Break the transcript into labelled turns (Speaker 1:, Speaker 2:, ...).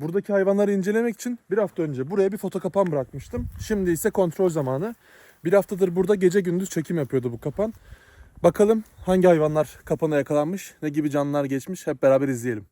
Speaker 1: Buradaki hayvanları incelemek için bir hafta önce buraya bir foto kapan bırakmıştım. Şimdi ise kontrol zamanı. Bir haftadır burada gece gündüz çekim yapıyordu bu kapan. Bakalım hangi hayvanlar kapana yakalanmış, ne gibi canlılar geçmiş hep beraber izleyelim.